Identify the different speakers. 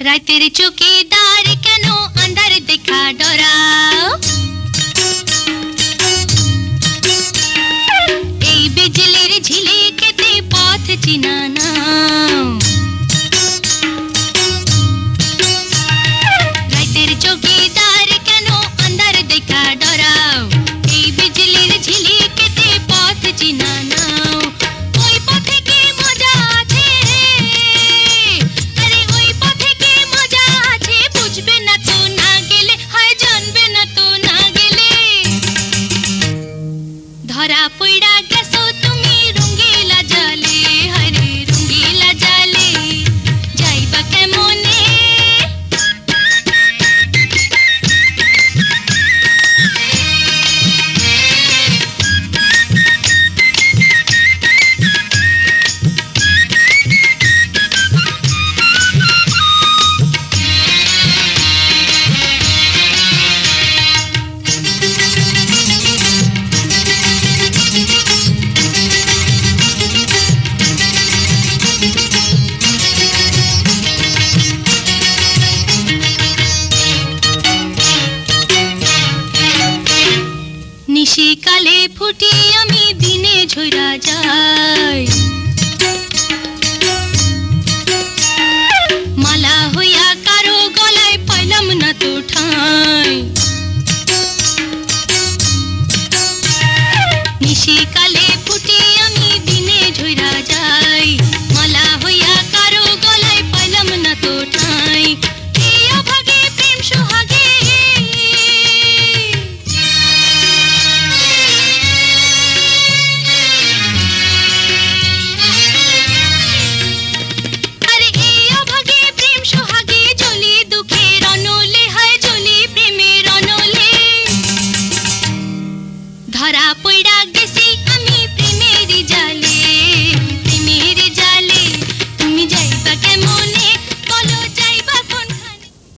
Speaker 1: রাতের চৌকিদার কেন আন্ধার দেখা ডরাও? এই বিজলির ঝিলে খেতে পথ চিনা fui নিশিকালে ফুটি আমি দিনে ঝইরা যাই। মালা হইয়া কারও গলায় পাইলাম না তো ঠাই। নিশিকা வைடாக